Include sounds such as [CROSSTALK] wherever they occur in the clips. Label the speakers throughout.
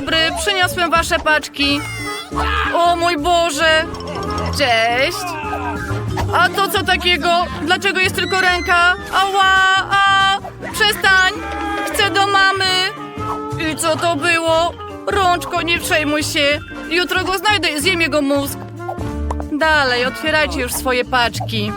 Speaker 1: dobry, przyniosłem wasze paczki. O mój Boże! Cześć! A to co takiego? Dlaczego jest tylko ręka? Ała! A! Przestań! Chcę do mamy! I co to było? Rączko, nie przejmuj się. Jutro go znajdę i zjem jego mózg. Dalej, otwierajcie już swoje paczki.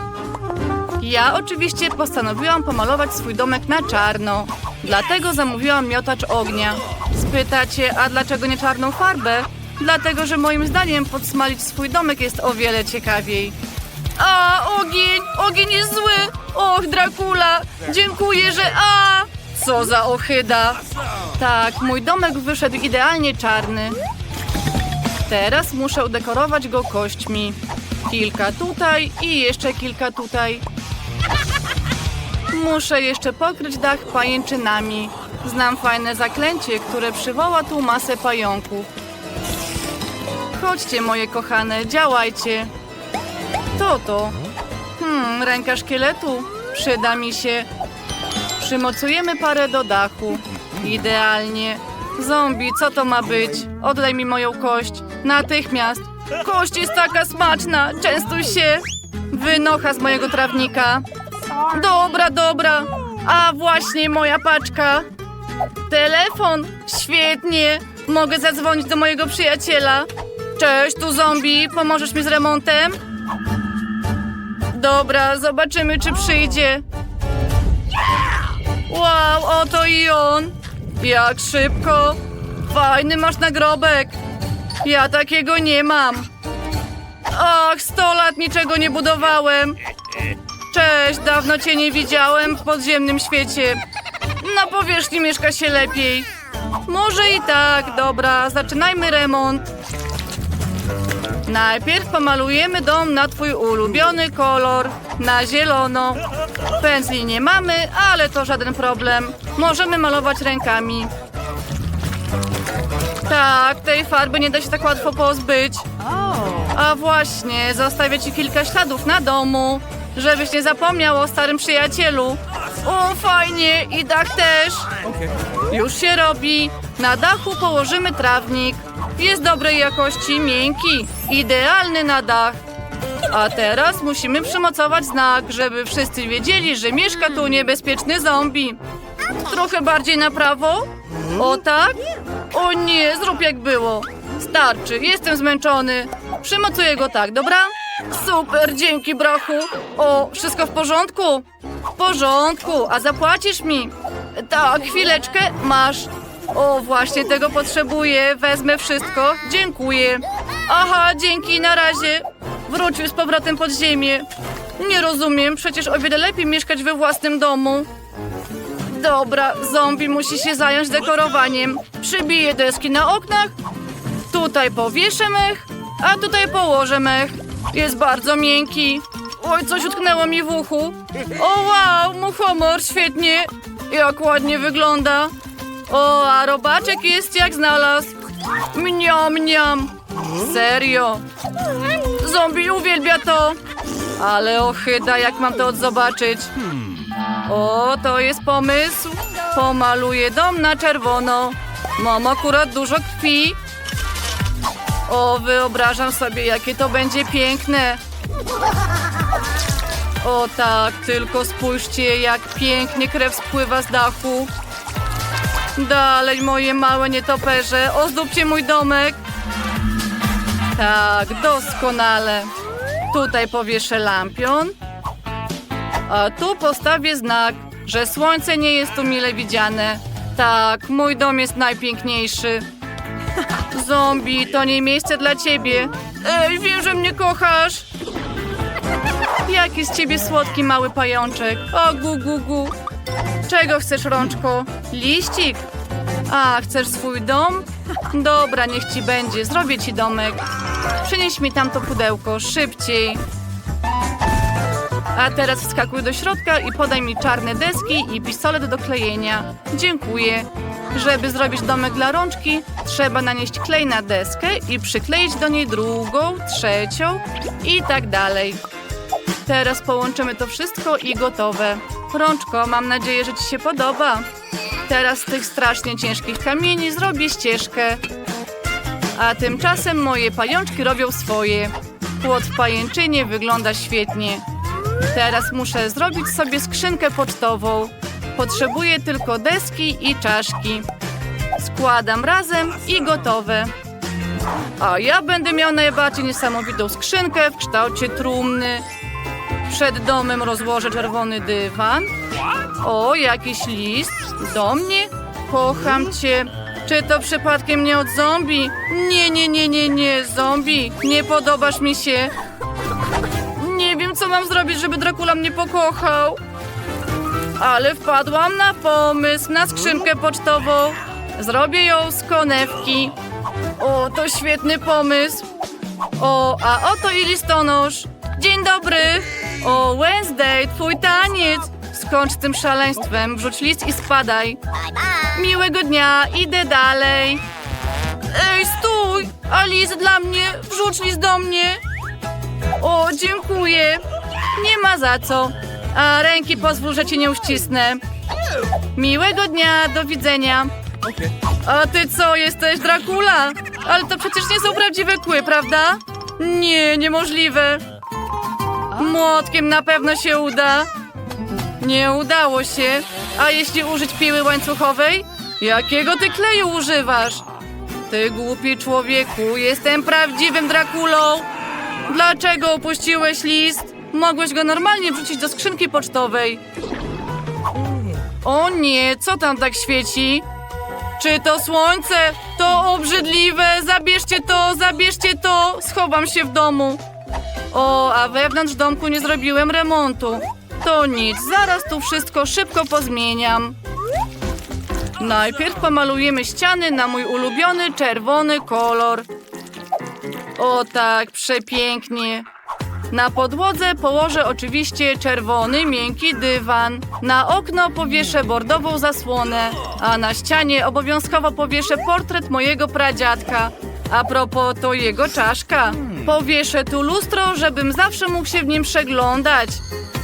Speaker 1: Ja oczywiście postanowiłam pomalować swój domek na czarno. Dlatego zamówiłam miotacz ognia. Spytacie, a dlaczego nie czarną farbę? Dlatego, że moim zdaniem podsmalić swój domek jest o wiele ciekawiej. A, ogień! Ogień jest zły! Och, Dracula! Dziękuję, że... A! Co za ochyda! Tak, mój domek wyszedł idealnie czarny. Teraz muszę udekorować go kośćmi. Kilka tutaj i jeszcze kilka tutaj. Muszę jeszcze pokryć dach pajęczynami. Znam fajne zaklęcie, które przywoła tu masę pająków. Chodźcie, moje kochane, działajcie. To to. Hmm, ręka szkieletu. Przyda mi się. Przymocujemy parę do dachu. Idealnie. Zombie, co to ma być? Oddaj mi moją kość. Natychmiast. Kość jest taka smaczna. Częstuj się. Wynocha z mojego trawnika. Dobra, dobra. A właśnie moja paczka. Telefon. Świetnie. Mogę zadzwonić do mojego przyjaciela. Cześć, tu zombie. Pomożesz mi z remontem? Dobra, zobaczymy, czy przyjdzie. Wow, oto i on. Jak szybko. Fajny masz nagrobek. Ja takiego nie mam. Ach, sto lat niczego nie budowałem. Cześć, dawno cię nie widziałem w podziemnym świecie. Na powierzchni mieszka się lepiej. Może i tak, dobra, zaczynajmy remont. Najpierw pomalujemy dom na twój ulubiony kolor, na zielono. Pędzli nie mamy, ale to żaden problem. Możemy malować rękami. Tak, tej farby nie da się tak łatwo pozbyć. A właśnie, zostawię ci kilka śladów na domu, żebyś nie zapomniał o starym przyjacielu. O, fajnie, i dach też. Już się robi. Na dachu położymy trawnik. Jest dobrej jakości, miękki, idealny na dach. A teraz musimy przymocować znak, żeby wszyscy wiedzieli, że mieszka tu niebezpieczny zombie. Trochę bardziej na prawo? O tak? O nie, zrób jak było. Starczy, jestem zmęczony. Przymocuję go tak, dobra? Super, dzięki brachu. O, wszystko w porządku? W porządku, a zapłacisz mi? Tak, chwileczkę, masz. O, właśnie tego potrzebuję. Wezmę wszystko. Dziękuję. Aha, dzięki, na razie. Wrócił z powrotem pod ziemię. Nie rozumiem, przecież o wiele lepiej mieszkać we własnym domu. Dobra, zombie musi się zająć dekorowaniem. Przybiję deski na oknach. Tutaj powieszę mech, a tutaj położę mech. Jest bardzo miękki. Oj, coś utknęło mi w uchu. O wow, muchomor, świetnie. Jak ładnie wygląda. O, a robaczek jest jak znalazł. Mniam, mniam. Serio. Zombie uwielbia to. Ale ochyda, jak mam to odzobaczyć. O, to jest pomysł. Pomaluję dom na czerwono. Mam akurat dużo krwi. O, wyobrażam sobie, jakie to będzie piękne. O tak, tylko spójrzcie, jak pięknie krew spływa z dachu. Dalej, moje małe nietoperze, ozdóbcie mój domek. Tak, doskonale. Tutaj powieszę lampion. A tu postawię znak, że słońce nie jest tu mile widziane. Tak, mój dom jest najpiękniejszy. [LAUGHS] Zombie, to nie miejsce dla ciebie. Ej, wiem, że mnie kochasz. Jaki z ciebie słodki mały pajączek. O, gu, gu, gu. Czego chcesz, rączko? Liścik? A, chcesz swój dom? [LAUGHS] Dobra, niech ci będzie. Zrobię ci domek. Przynieś mi tamto pudełko, szybciej. A teraz wskakuj do środka i podaj mi czarne deski i pistolet do klejenia. Dziękuję. Żeby zrobić domek dla rączki, trzeba nanieść klej na deskę i przykleić do niej drugą, trzecią i tak dalej. Teraz połączymy to wszystko i gotowe. Rączko, mam nadzieję, że Ci się podoba. teraz z tych strasznie ciężkich kamieni zrobię ścieżkę. A tymczasem moje pajączki robią swoje. Płot w pajęczynie wygląda świetnie. Teraz muszę zrobić sobie skrzynkę pocztową. Potrzebuję tylko deski i czaszki. Składam razem i gotowe. A ja będę miał najbardziej niesamowitą skrzynkę w kształcie trumny. Przed domem rozłożę czerwony dywan. O, jakiś list do mnie. Kocham cię. Czy to przypadkiem nie od zombie? Nie, nie, nie, nie, nie, zombie. Nie podobasz mi się. Nie wiem, co mam zrobić, żeby Dracula mnie pokochał. Ale wpadłam na pomysł, na skrzynkę pocztową. Zrobię ją z konewki. O, to świetny pomysł. O, a oto i listonosz. Dzień dobry. O, Wednesday, twój taniec. Skończ tym szaleństwem, wrzuć list i spadaj. Miłego dnia, idę dalej. Ej, stój! A list dla mnie, wrzuć list do mnie. O, dziękuję. Nie ma za co. A ręki pozwól, że cię nie uścisnę. Miłego dnia, do widzenia. A ty co, jesteś Dracula? Ale to przecież nie są prawdziwe kły, prawda? Nie, niemożliwe. Młotkiem na pewno się uda. Nie udało się. A jeśli użyć piły łańcuchowej? Jakiego ty kleju używasz? Ty głupi człowieku, jestem prawdziwym Drakulą. Dlaczego opuściłeś list? Mogłeś go normalnie wrzucić do skrzynki pocztowej. O nie, co tam tak świeci? Czy to słońce? To obrzydliwe! Zabierzcie to, zabierzcie to! Schowam się w domu. O, a wewnątrz domku nie zrobiłem remontu. To nic, zaraz tu wszystko szybko pozmieniam. Najpierw pomalujemy ściany na mój ulubiony czerwony kolor. O tak, przepięknie. Na podłodze położę oczywiście czerwony, miękki dywan. Na okno powieszę bordową zasłonę, a na ścianie obowiązkowo powieszę portret mojego pradziadka. A propos, to jego czaszka. Powieszę tu lustro, żebym zawsze mógł się w nim przeglądać.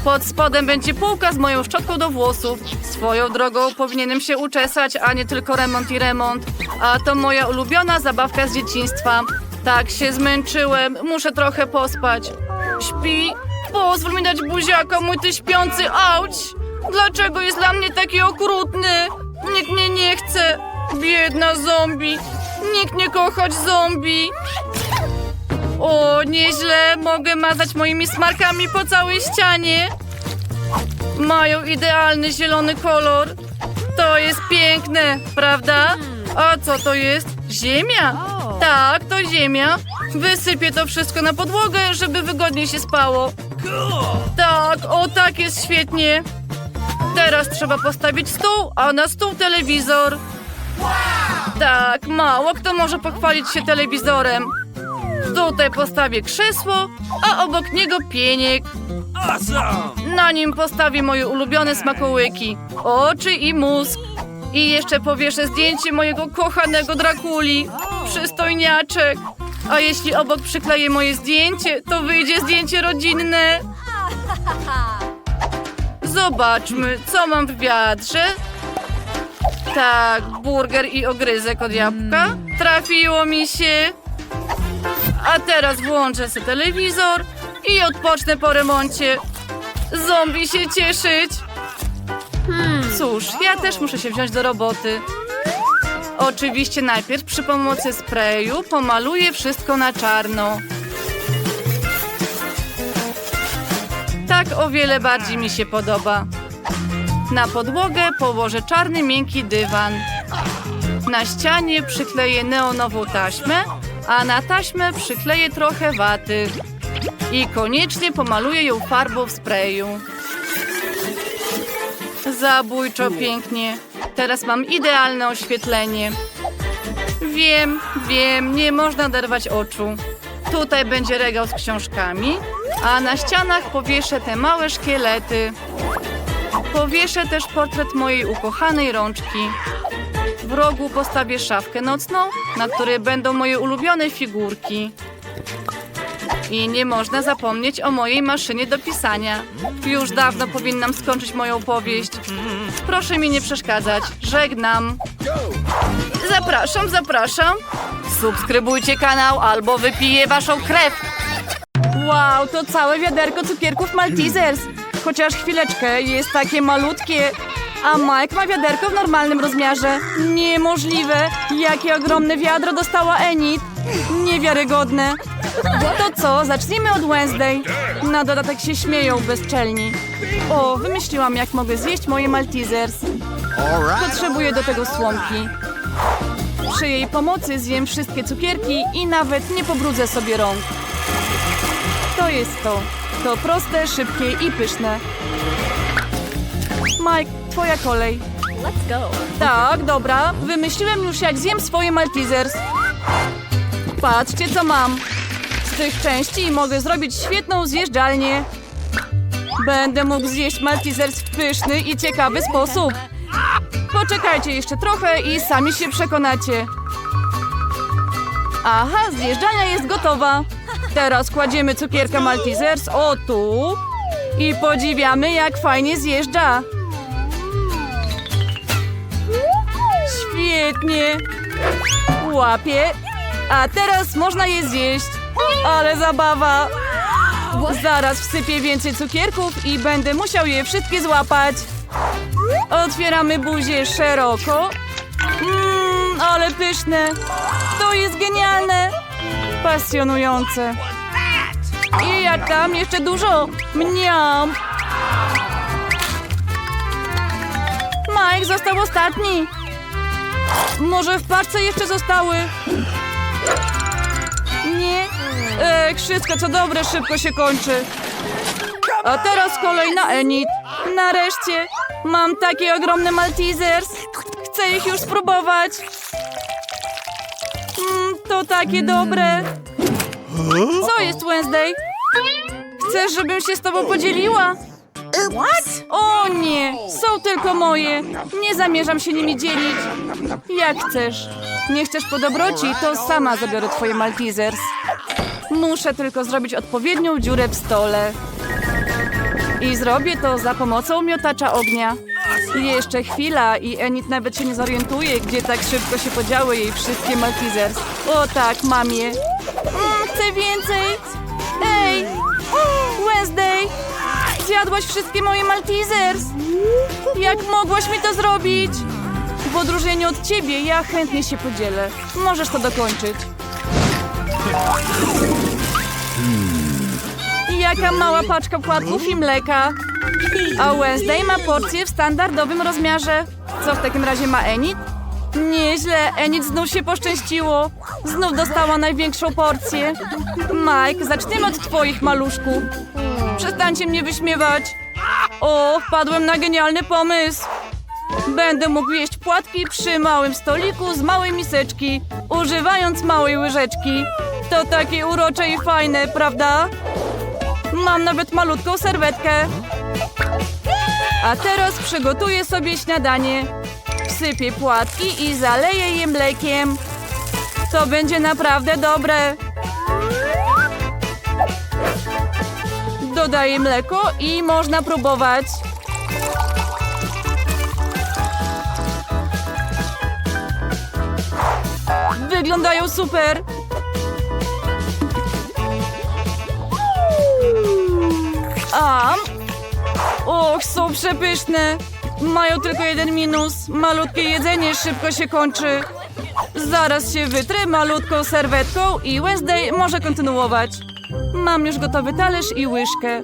Speaker 1: Pod spodem będzie półka z moją szczotką do włosów. Swoją drogą powinienem się uczesać, a nie tylko remont i remont. A to moja ulubiona zabawka z dzieciństwa. Tak się zmęczyłem, muszę trochę pospać. Śpi? Pozwól mi dać buziaka, mój ty śpiący, auć! Dlaczego jest dla mnie taki okrutny? Nikt mnie nie chce. Biedna zombie. Nikt nie kochać zombie. O, nieźle. Mogę mazać moimi smarkami po całej ścianie. Mają idealny zielony kolor. To jest piękne, prawda? A co to jest? Ziemia? Tak, to ziemia. Wysypię to wszystko na podłogę, żeby wygodniej się spało. Tak, o tak jest świetnie. Teraz trzeba postawić stół, a na stół telewizor. Tak, mało kto może pochwalić się telewizorem. Tutaj postawię krzesło, a obok niego pieniek. Na nim postawię moje ulubione smakołyki, oczy i mózg. I jeszcze powieszę zdjęcie mojego kochanego Drakuli. Przystojniaczek. A jeśli obok przykleję moje zdjęcie, to wyjdzie zdjęcie rodzinne. Zobaczmy, co mam w wiadrze. Tak, burger i ogryzek od jabłka. Trafiło mi się. A teraz włączę sobie telewizor i odpocznę po remoncie. Zombie się cieszyć. Cóż, ja też muszę się wziąć do roboty. Oczywiście najpierw przy pomocy sprayu pomaluję wszystko na czarno. Tak o wiele bardziej mi się podoba. Na podłogę położę czarny, miękki dywan. Na ścianie przykleję neonową taśmę, a na taśmę przykleję trochę waty. I koniecznie pomaluję ją farbą w sprayu. Zabójczo pięknie. Teraz mam idealne oświetlenie. Wiem, wiem, nie można oderwać oczu. Tutaj będzie regał z książkami, a na ścianach powieszę te małe szkielety. Powieszę też portret mojej ukochanej rączki. W rogu postawię szafkę nocną, na której będą moje ulubione figurki. I nie można zapomnieć o mojej maszynie do pisania. Już dawno powinnam skończyć moją powieść. Proszę mi nie przeszkadzać. Żegnam. Zapraszam, zapraszam. Subskrybujcie kanał albo wypiję waszą krew. Wow, to całe wiaderko cukierków Maltesers. Chociaż chwileczkę, jest takie malutkie. A Mike ma wiaderko w normalnym rozmiarze. Niemożliwe! Jakie ogromne wiadro dostała Enid. Niewiarygodne. To co, zacznijmy od Wednesday. Na dodatek się śmieją bezczelni. O, wymyśliłam jak mogę zjeść moje Maltesers. Potrzebuję do tego słomki. Przy jej pomocy zjem wszystkie cukierki i nawet nie pobrudzę sobie rąk. To jest to. To proste, szybkie i pyszne. Mike, twoja kolej.
Speaker 2: Let's go.
Speaker 1: Tak, dobra. Wymyśliłem już jak zjem swoje Maltesers. Patrzcie co mam. Z tych części mogę zrobić świetną zjeżdżalnię. Będę mógł zjeść Maltesers w pyszny i ciekawy sposób. Poczekajcie jeszcze trochę i sami się przekonacie. Aha, zjeżdżalnia jest gotowa. Teraz kładziemy cukierka Maltesers o tu i podziwiamy jak fajnie zjeżdża. Świetnie. Łapię. A teraz można je zjeść. Ale zabawa. Zaraz wsypię więcej cukierków i będę musiał je wszystkie złapać. Otwieramy buzię szeroko. Mmm, ale pyszne. To jest genialne. Pasjonujące. I jak tam jeszcze dużo. Mniam. Mike został ostatni. Może w parce jeszcze zostały? Nie? E, wszystko co dobre szybko się kończy. A teraz kolej na Enid. Nareszcie. Mam takie ogromne Maltesers. Chcę ich już spróbować. Mm, to takie dobre. Co jest Wednesday? Chcesz, żebym się z tobą podzieliła?
Speaker 2: What?
Speaker 1: O nie, są tylko moje. Nie zamierzam się nimi dzielić. Jak chcesz. Nie chcesz po dobroci, to sama zabiorę twoje Maltesers. Muszę tylko zrobić odpowiednią dziurę w stole. I zrobię to za pomocą miotacza ognia. Jeszcze chwila i Enid nawet się nie zorientuje, gdzie tak szybko się podziały jej wszystkie Maltesers. O tak, mam je. Mm, chcę więcej. Ej, Wednesday, zjadłaś wszystkie moje Maltesers. Jak mogłaś mi to zrobić? W odróżnieniu od ciebie, ja chętnie się podzielę. Możesz to dokończyć. Jaka mała paczka płatków i mleka. A Wednesday ma porcję w standardowym rozmiarze. Co w takim razie ma Enid? Nieźle, Enid znów się poszczęściło. Znów dostała największą porcję. Mike, zaczniemy od twoich maluszków. Przestańcie mnie wyśmiewać. O, wpadłem na genialny pomysł. Będę mógł jeść płatki przy małym stoliku z małej miseczki, używając małej łyżeczki. To takie urocze i fajne, prawda? Mam nawet malutką serwetkę. A teraz przygotuję sobie śniadanie. Wsypię płatki i zaleję je mlekiem. To będzie naprawdę dobre. Dodaję mleko i można próbować. Wyglądają super. Am. Och, są przepyszne. Mają tylko jeden minus. Malutkie jedzenie szybko się kończy. Zaraz się wytrę malutką serwetką i Wednesday może kontynuować. Mam już gotowy talerz i łyżkę.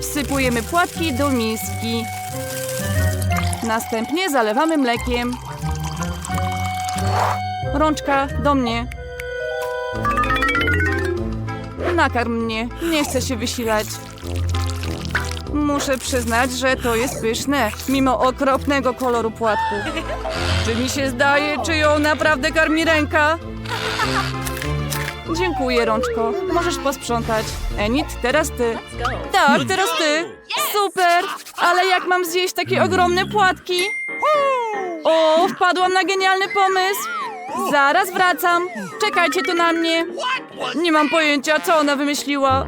Speaker 1: Wsypujemy płatki do miski. Następnie zalewamy mlekiem. Rączka do mnie. Nakarm mnie, nie chcę się wysilać. Muszę przyznać, że to jest pyszne, mimo okropnego koloru płatku. Czy mi się zdaje, czy ją naprawdę karmi ręka? Dziękuję, Rączko. Możesz posprzątać. Enid, teraz ty. Tak, teraz ty. Super! Ale jak mam zjeść takie ogromne płatki? O, wpadłam na genialny pomysł. Zaraz wracam. Czekajcie tu na mnie. Nie mam pojęcia, co ona wymyśliła.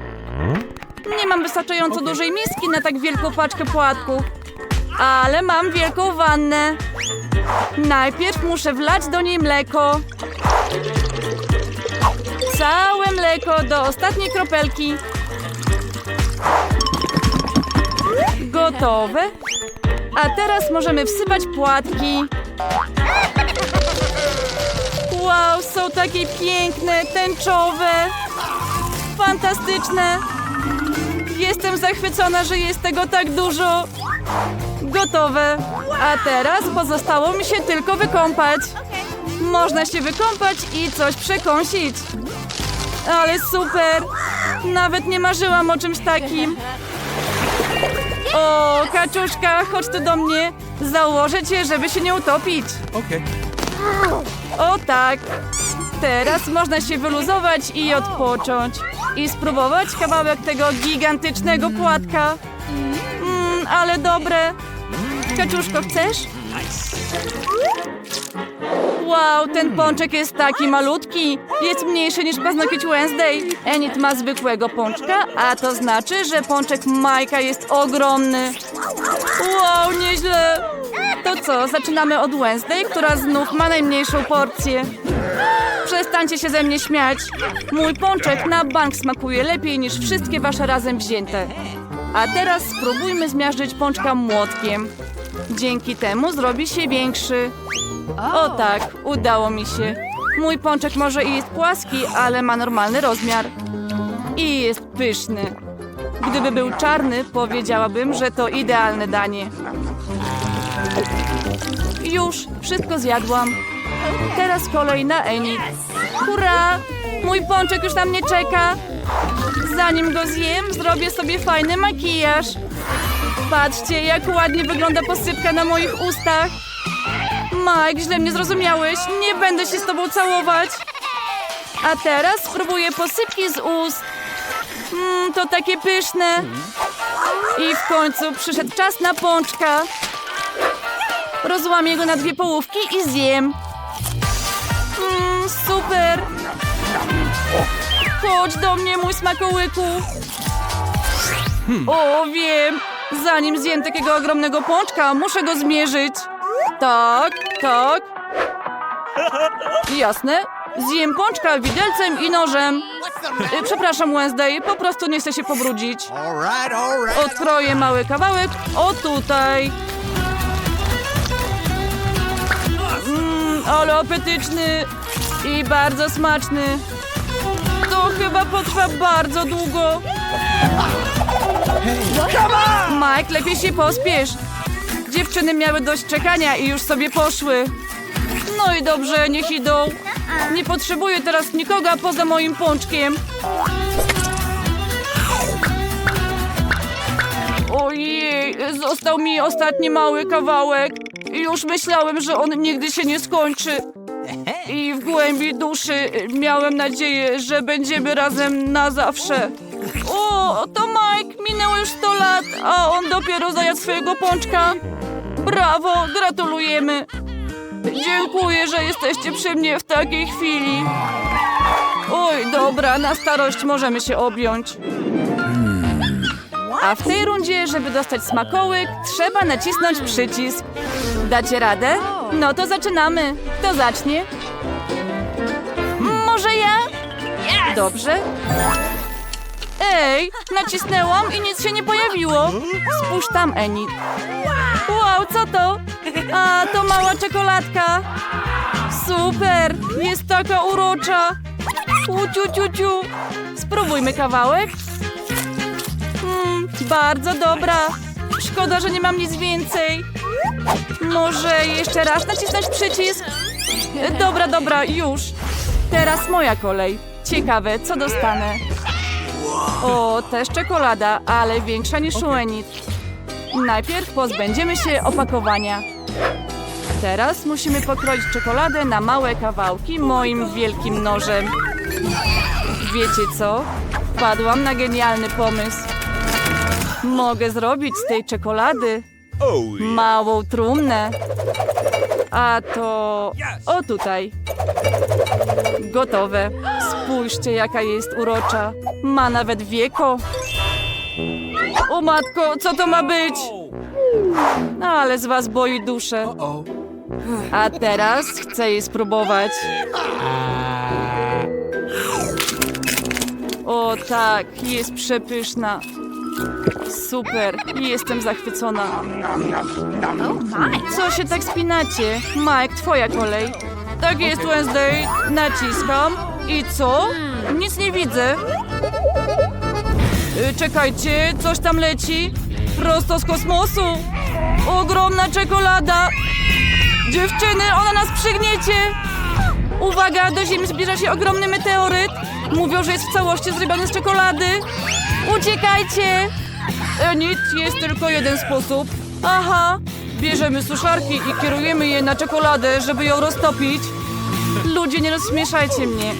Speaker 1: Nie mam wystarczająco dużej miski na tak wielką paczkę płatków. Ale mam wielką wannę. Najpierw muszę wlać do niej mleko. Całe mleko do ostatniej kropelki. Gotowe. A teraz możemy wsypać płatki. Wow, są takie piękne, tęczowe. Fantastyczne. Jestem zachwycona, że jest tego tak dużo. Gotowe. A teraz pozostało mi się tylko wykąpać. Można się wykąpać i coś przekąsić. Ale super! Nawet nie marzyłam o czymś takim. O, kaczuszka, chodź tu do mnie. Założę cię, żeby się nie utopić.
Speaker 3: Okay.
Speaker 1: O tak. Teraz można się wyluzować i odpocząć. I spróbować kawałek tego gigantycznego płatka. Mmm, ale dobre. Kaczuszko, chcesz? Wow, ten pączek jest taki malutki. Jest mniejszy niż paznokieć Wednesday. Enid ma zwykłego pączka, a to znaczy, że pączek Majka jest ogromny. Wow, nieźle. To co, zaczynamy od Wednesday, która znów ma najmniejszą porcję. Przestańcie się ze mnie śmiać. Mój pączek na bank smakuje lepiej niż wszystkie wasze razem wzięte. A teraz spróbujmy zmiażdżyć pączka młotkiem. Dzięki temu zrobi się większy. O tak, udało mi się. Mój pączek może i jest płaski, ale ma normalny rozmiar. I jest pyszny. Gdyby był czarny, powiedziałabym, że to idealne danie. Już, wszystko zjadłam. Teraz kolej na Enid. Hurra! Mój pączek już na mnie czeka. Zanim go zjem, zrobię sobie fajny makijaż. Patrzcie, jak ładnie wygląda posypka na moich ustach. Mike, źle mnie zrozumiałeś. Nie będę się z tobą całować. A teraz spróbuję posypki z ust. Mmm, to takie pyszne. I w końcu przyszedł czas na pączka. Rozłamię go na dwie połówki i zjem. Super. Chodź do mnie, mój smakołyku. O, wiem. Zanim zjem takiego ogromnego pączka, muszę go zmierzyć. Tak, tak. Jasne. Zjem pączka widelcem i nożem. Y, Przepraszam, Wednesday, po prostu nie chcę się pobrudzić. Odkroję mały kawałek. O tutaj. Mmm, ale apetyczny i bardzo smaczny. To chyba potrwa bardzo długo. Mike, lepiej się pospiesz. Dziewczyny miały dość czekania i już sobie poszły. No i dobrze, niech idą. Nie potrzebuję teraz nikogo poza moim pączkiem. Ojej, został mi ostatni mały kawałek. Już myślałem, że on nigdy się nie skończy. I w głębi duszy miałem nadzieję, że będziemy razem na zawsze. O, to Mike, minęło już 100 lat, a on dopiero zajadł swojego pączka. Brawo, gratulujemy. Dziękuję, że jesteście przy mnie w takiej chwili. Oj, dobra, na starość możemy się objąć. A w tej rundzie, żeby dostać smakołyk, trzeba nacisnąć przycisk. Dacie radę? No to zaczynamy. Kto zacznie? Dobrze. Ej, nacisnęłam i nic się nie pojawiło. Spójrz tam, Enid. Wow, co to? A, to mała czekoladka. Super, jest taka urocza. Uciu, ciu, ciu. Spróbujmy kawałek. Mm, bardzo dobra. Szkoda, że nie mam nic więcej. Może jeszcze raz nacisnąć przycisk? Dobra, dobra, już. Teraz moja kolej. Ciekawe, co dostanę. O, też czekolada, ale większa niż u Enid. Najpierw pozbędziemy się opakowania. Teraz musimy pokroić czekoladę na małe kawałki moim wielkim nożem. Wiecie co? Wpadłam na genialny pomysł. Mogę zrobić z tej czekolady
Speaker 3: Oh,
Speaker 1: małą trumnę. A to... O tutaj. Gotowe. Spójrzcie, jaka jest urocza. Ma nawet wieko. O matko, co to ma być? No, ale z was boi duszę. A teraz chcę jej spróbować. O tak, jest przepyszna. Super, jestem zachwycona. Co się tak spinacie? Mike, twoja kolej. Tak jest, Wednesday. Naciskam. I co? Nic nie widzę. Y, Czekajcie, coś tam leci. Prosto z kosmosu. Ogromna czekolada. Dziewczyny, ona nas przygniecie. Uwaga, do Ziemi zbliża się ogromny meteoryt. Mówią, że jest w całości zrobiony z czekolady. Uciekajcie! E, nic, jest tylko jeden sposób. Aha, bierzemy suszarki i kierujemy je na czekoladę, żeby ją roztopić. Ludzie, nie rozśmieszajcie mnie.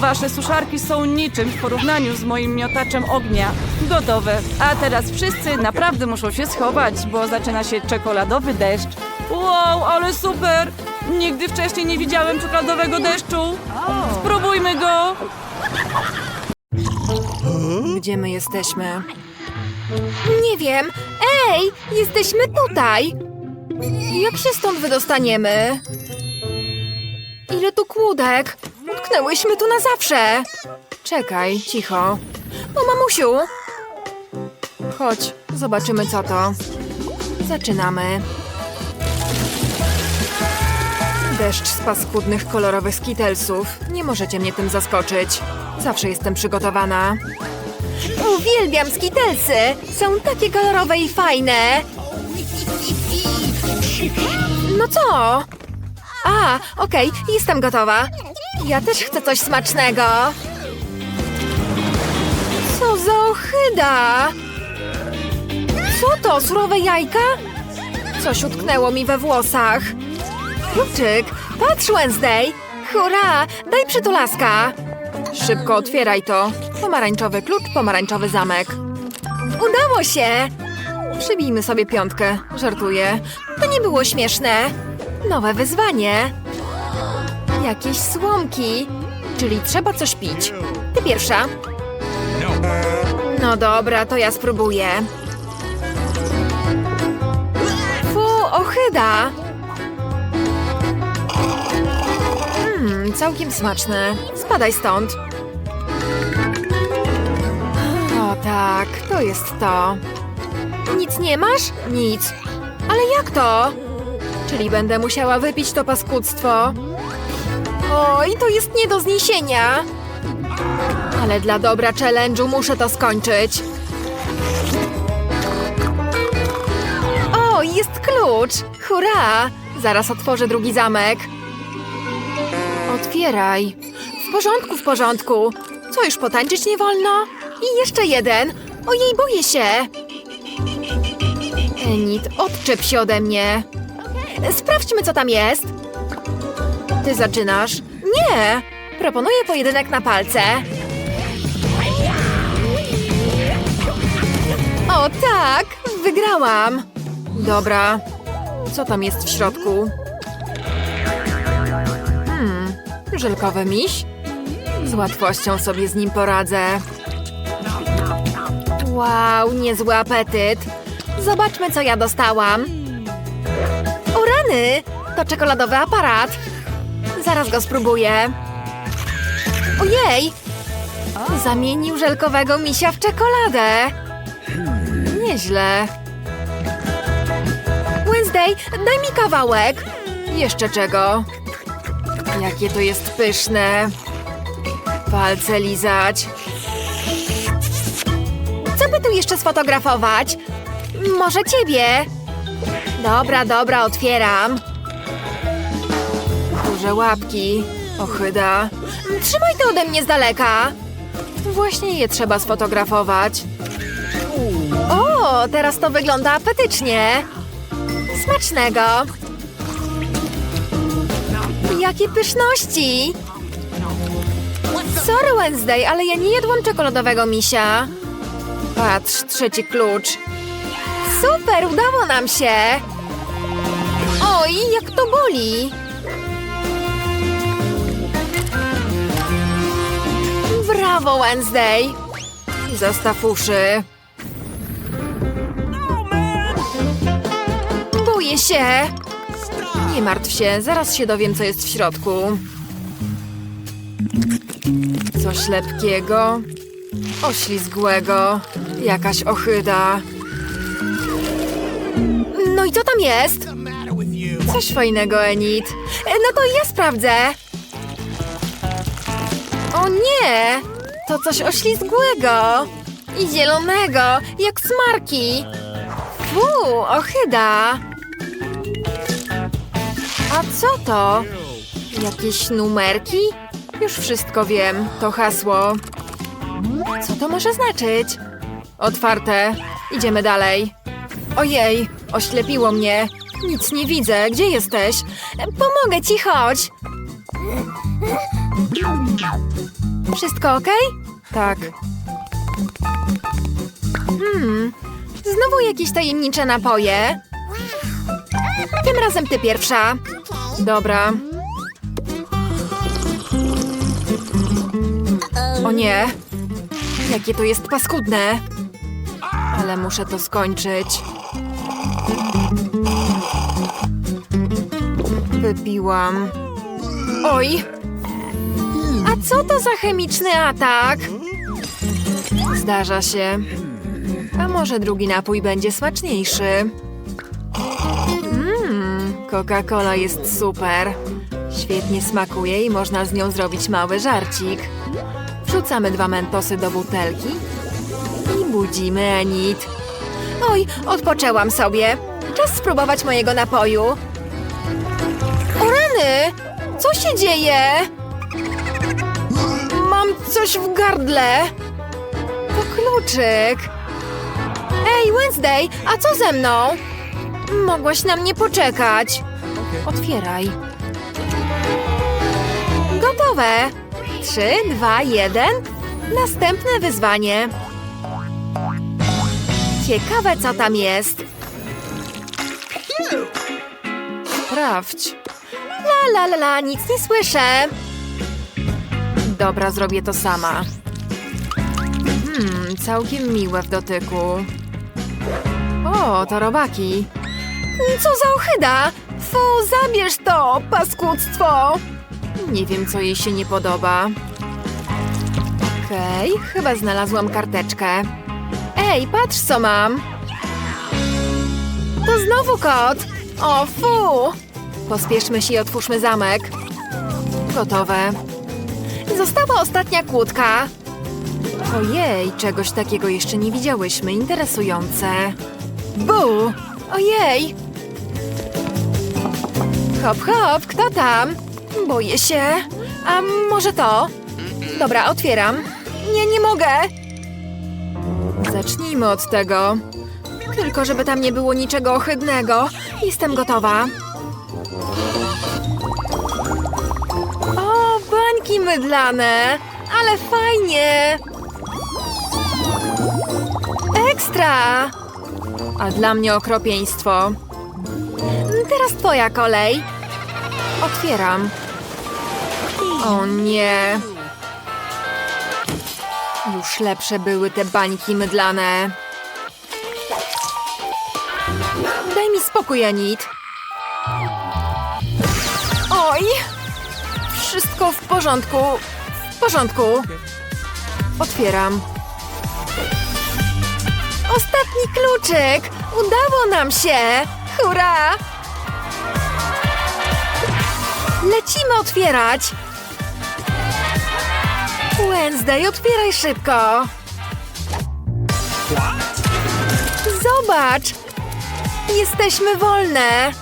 Speaker 1: Wasze suszarki są niczym w porównaniu z moim miotaczem ognia. Gotowe. A teraz wszyscy naprawdę muszą się schować, bo zaczyna się czekoladowy deszcz. Wow, ale super! Nigdy wcześniej nie widziałem czekoladowego deszczu. Spróbujmy go!
Speaker 3: Gdzie my jesteśmy? Nie wiem. Ej, jesteśmy tutaj. Jak się stąd wydostaniemy? Ile tu kłódek? Utknęłyśmy tu na zawsze. Czekaj, cicho. O, mamusiu. Chodź, zobaczymy co to. Zaczynamy. Deszcz z paskudnych, kolorowych skitelsów. Nie możecie mnie tym zaskoczyć. Zawsze jestem przygotowana. Uwielbiam skitelsy! Są takie kolorowe i fajne! No co? A, okej, jestem gotowa. Ja też chcę coś smacznego. Co za ohyda! Co to, surowe jajka? Coś utknęło mi we włosach. Kluczyk, patrz Wednesday! Hurra, daj przytulaska! Szybko otwieraj to. Pomarańczowy klucz, pomarańczowy zamek. Udało się! Przybijmy sobie piątkę. Żartuję. To nie było śmieszne. Nowe wyzwanie. Jakieś słomki. Czyli trzeba coś pić. Ty pierwsza. No dobra, to ja spróbuję. Fu, ohyda! Mmm, całkiem smaczne. Spadaj stąd. O tak, to jest to. Nic nie masz? Nic. Ale jak to? Czyli będę musiała wypić to paskudztwo. Oj, to jest nie do zniesienia. Ale dla dobra challenge'u muszę to skończyć. O, jest klucz! Hurra! Zaraz otworzę drugi zamek. Otwieraj. W porządku, w porządku. Co, już potańczyć nie wolno? I jeszcze jeden. Ojej, boję się. Enid, odczep się ode mnie. Sprawdźmy, co tam jest. Ty zaczynasz? Nie! Proponuję pojedynek na palce. O tak! Wygrałam! Dobra. Co tam jest w środku? Hmm, żelkowy miś? Z łatwością sobie z nim poradzę. Wow, niezły apetyt. Zobaczmy, co ja dostałam. To czekoladowy aparat. Zaraz go spróbuję. Ojej! Zamienił żelkowego misia w czekoladę. Nieźle. Wednesday, daj mi kawałek. Jeszcze czego? Jakie to jest pyszne. Palce lizać. Co by tu jeszcze sfotografować? Może ciebie? Dobra, dobra, otwieram. Duże łapki. Ochyda. Trzymaj to ode mnie z daleka. Właśnie je trzeba sfotografować. O, teraz to wygląda apetycznie. Smacznego. Jakie pyszności! Sorry Wednesday, ale ja nie jadłam czekoladowego misia. Patrz, trzeci klucz. Super, udało nam się! Oj, jak to boli! Brawo, Wednesday! Zastaw uszy. Boję się! Nie martw się, zaraz się dowiem, co jest w środku. Coś lepkiego, oślizgłego, jakaś ochyda. I co tam jest? Coś fajnego, Enid. E, No to ja sprawdzę. O nie! To coś oślizgłego i zielonego, jak smarki. Fu, ochyda. A co to? Jakieś numerki? Już wszystko wiem. To hasło. Co to może znaczyć? Otwarte. Idziemy dalej. Ojej, oślepiło mnie. Nic nie widzę. Gdzie jesteś? Pomogę ci, chodź. Wszystko ok? Tak. Hmm, znowu jakieś tajemnicze napoje. Tym razem ty pierwsza. Dobra. O nie. Jakie to jest paskudne. Ale muszę to skończyć. Wypiłam. Oj! A co to za chemiczny atak? Zdarza się. A może drugi napój będzie smaczniejszy? Mmm, Coca-Cola jest super. Świetnie smakuje i można z nią zrobić mały żarcik. Wrzucamy dwa mentosy do butelki i budzimy Enid. Oj, odpoczęłam sobie. Czas spróbować mojego napoju. O rany! Co się dzieje? Mam coś w gardle. To kluczyk. Ej, Wednesday, a co ze mną? Mogłaś na mnie poczekać. Otwieraj. Gotowe. Trzy, dwa, jeden. Następne wyzwanie. Ciekawe, co tam jest. Sprawdź. La, la, la, la, nic nie słyszę. Dobra, zrobię to sama. Hmm, całkiem miłe w dotyku. O, to robaki. Co za ochyda! Fu, zabierz to, paskudztwo! Nie wiem, co jej się nie podoba. Okej, chyba znalazłam karteczkę. Ej, patrz, co mam! To znowu kot! O, fu! Pospieszmy się i otwórzmy zamek. Gotowe. Została ostatnia kłódka. Ojej, czegoś takiego jeszcze nie widziałyśmy. Interesujące. Bu! Ojej! Hop, hop, kto tam? Boję się. A może to? Dobra, otwieram. Nie, nie mogę. Zacznijmy od tego. Tylko, żeby tam nie było niczego ohydnego. Jestem gotowa. O, bańki mydlane! Ale fajnie! Ekstra! A dla mnie okropieństwo. Teraz twoja kolej. Otwieram. O nie. Już lepsze były te bańki mydlane. Daj mi spokój, Anit. Oj! Wszystko w porządku. W porządku. Otwieram. Ostatni kluczyk! Udało nam się! Hurra! Lecimy otwierać! Wednesday, otwieraj szybko! Zobacz! Jesteśmy wolne!